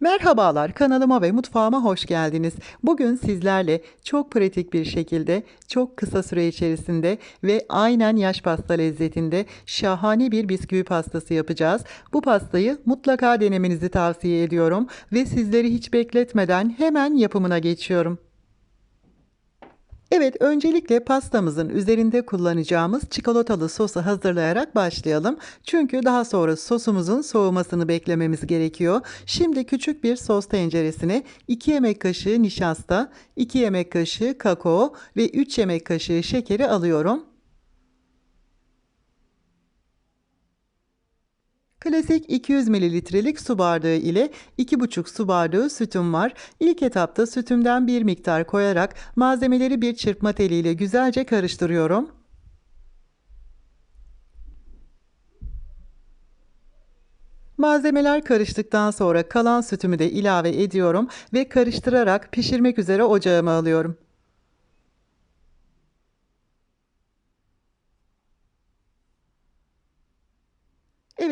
Merhabalar, kanalıma ve mutfağıma hoş geldiniz. Bugün sizlerle çok pratik bir şekilde, çok kısa süre içerisinde ve aynen yaş pasta lezzetinde şahane bir bisküvi pastası yapacağız. Bu pastayı mutlaka denemenizi tavsiye ediyorum ve sizleri hiç bekletmeden hemen yapımına geçiyorum. Evet, öncelikle pastamızın üzerinde kullanacağımız çikolatalı sosu hazırlayarak başlayalım. Çünkü daha sonra sosumuzun soğumasını beklememiz gerekiyor. Şimdi küçük bir sos tenceresine 2 yemek kaşığı nişasta, 2 yemek kaşığı kakao ve 3 yemek kaşığı şekeri alıyorum. Klasik 200 mililitrelik su bardağı ile 2,5 su bardağı sütüm var. İlk etapta sütümden bir miktar koyarak malzemeleri bir çırpma teliyle güzelce karıştırıyorum. Malzemeler karıştıktan sonra kalan sütümü de ilave ediyorum ve karıştırarak pişirmek üzere ocağıma alıyorum.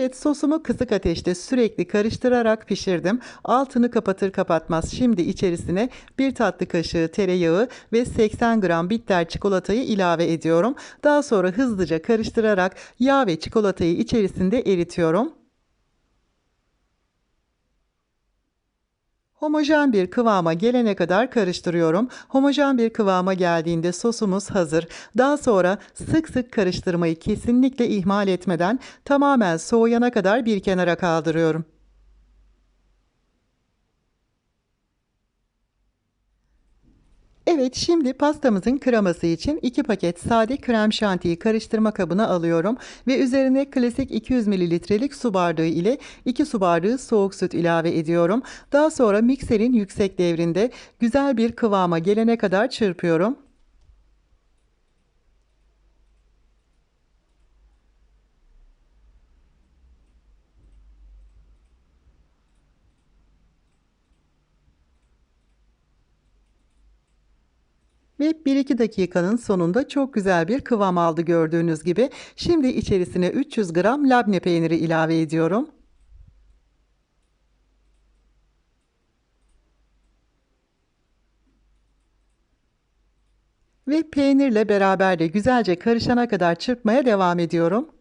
Evet sosumu kısık ateşte sürekli karıştırarak pişirdim. Altını kapatır kapatmaz şimdi içerisine bir tatlı kaşığı tereyağı ve 80 gram bitter çikolatayı ilave ediyorum. Daha sonra hızlıca karıştırarak yağ ve çikolatayı içerisinde eritiyorum. Homojen bir kıvama gelene kadar karıştırıyorum. Homojen bir kıvama geldiğinde sosumuz hazır. Daha sonra sık sık karıştırmayı kesinlikle ihmal etmeden tamamen soğuyana kadar bir kenara kaldırıyorum. Evet, şimdi pastamızın kreması için 2 paket sade krem şantiyi karıştırma kabına alıyorum ve üzerine klasik 200 mililitrelik su bardağı ile 2 su bardağı soğuk süt ilave ediyorum. Daha sonra mikserin yüksek devrinde güzel bir kıvama gelene kadar çırpıyorum. Ve 1-2 dakikanın sonunda çok güzel bir kıvam aldı gördüğünüz gibi. Şimdi içerisine 300 gram labne peyniri ilave ediyorum. Ve peynirle beraber de güzelce karışana kadar çırpmaya devam ediyorum.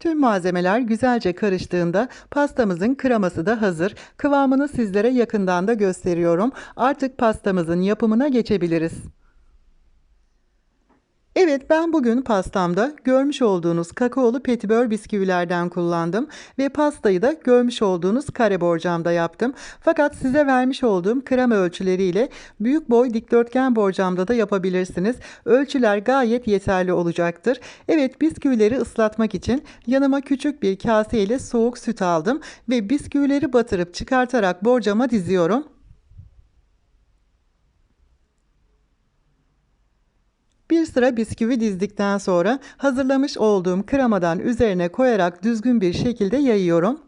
Tüm malzemeler güzelce karıştığında pastamızın kreması da hazır. Kıvamını sizlere yakından da gösteriyorum. Artık pastamızın yapımına geçebiliriz. Evet ben bugün pastamda görmüş olduğunuz kakaolu petibör bisküvilerden kullandım ve pastayı da görmüş olduğunuz kare borcamda yaptım. Fakat size vermiş olduğum krema ölçüleriyle büyük boy dikdörtgen borcamda da yapabilirsiniz. Ölçüler gayet yeterli olacaktır. Evet bisküvileri ıslatmak için yanıma küçük bir kase ile soğuk süt aldım ve bisküvileri batırıp çıkartarak borcama diziyorum. Bir sıra bisküvi dizdikten sonra hazırlamış olduğum kremadan üzerine koyarak düzgün bir şekilde yayıyorum.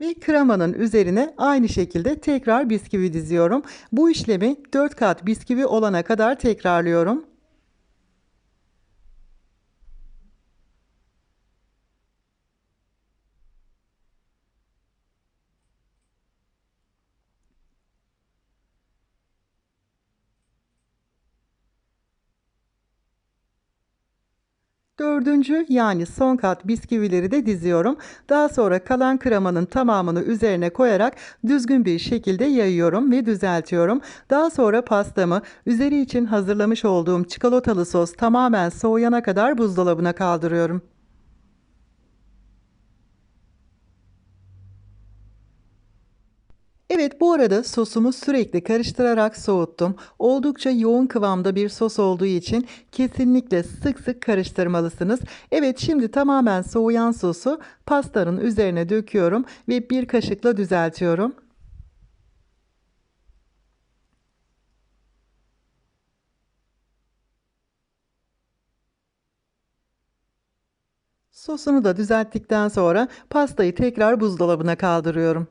Ve kremanın üzerine aynı şekilde tekrar bisküvi diziyorum. Bu işlemi 4 kat bisküvi olana kadar tekrarlıyorum. Dördüncü yani son kat bisküvileri de diziyorum. Daha sonra kalan kremanın tamamını üzerine koyarak düzgün bir şekilde yayıyorum ve düzeltiyorum. Daha sonra pastamı üzeri için hazırlamış olduğum çikolatalı sos tamamen soğuyana kadar buzdolabına kaldırıyorum. Evet bu arada sosumu sürekli karıştırarak soğuttum. Oldukça yoğun kıvamda bir sos olduğu için kesinlikle sık sık karıştırmalısınız. Evet şimdi tamamen soğuyan sosu pastanın üzerine döküyorum ve bir kaşıkla düzeltiyorum. Sosunu da düzelttikten sonra pastayı tekrar buzdolabına kaldırıyorum.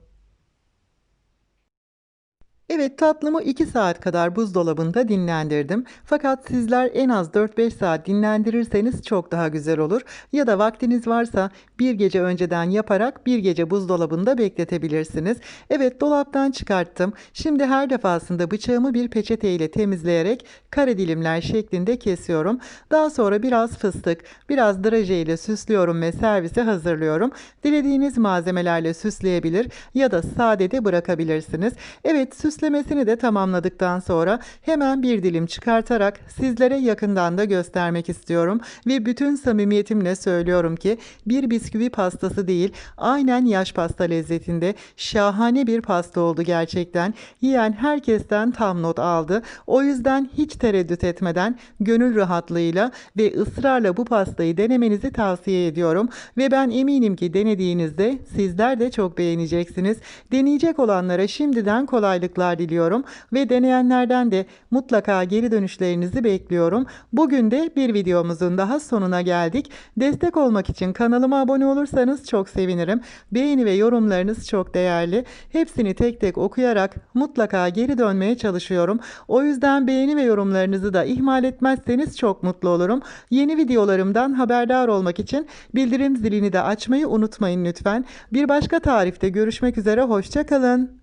Evet tatlımı 2 saat kadar buzdolabında dinlendirdim. Fakat sizler en az 4-5 saat dinlendirirseniz çok daha güzel olur. Ya da vaktiniz varsa bir gece önceden yaparak bir gece buzdolabında bekletebilirsiniz. Evet dolaptan çıkarttım. Şimdi her defasında bıçağımı bir peçete ile temizleyerek kare dilimler şeklinde kesiyorum. Daha sonra biraz fıstık, biraz draje ile süslüyorum ve servise hazırlıyorum. Dilediğiniz malzemelerle süsleyebilir ya da sade de bırakabilirsiniz. Evet süslemesini de tamamladıktan sonra hemen bir dilim çıkartarak sizlere yakından da göstermek istiyorum ve bütün samimiyetimle söylüyorum ki bir bisküvi pastası değil aynen yaş pasta lezzetinde şahane bir pasta oldu gerçekten. Yiyen herkesten tam not aldı. O yüzden hiç tereddüt etmeden gönül rahatlığıyla ve ısrarla bu pastayı denemenizi tavsiye ediyorum ve ben eminim ki denediğinizde sizler de çok beğeneceksiniz. Deneyecek olanlara şimdiden kolaylıklar diliyorum ve deneyenlerden de mutlaka geri dönüşlerinizi bekliyorum. Bugün de bir videomuzun daha sonuna geldik. Destek olmak için kanalıma abone olursanız çok sevinirim. Beğeni ve yorumlarınız çok değerli. Hepsini tek tek okuyarak mutlaka geri dönmeye çalışıyorum. O yüzden beğeni ve yorumlarınızı da ihmal etmezseniz çok mutlu olurum. Yeni videolarımdan haberdar olmak için bildirim zilini de açmayı unutmayın lütfen. Bir başka tarifte görüşmek üzere. Hoşçakalın.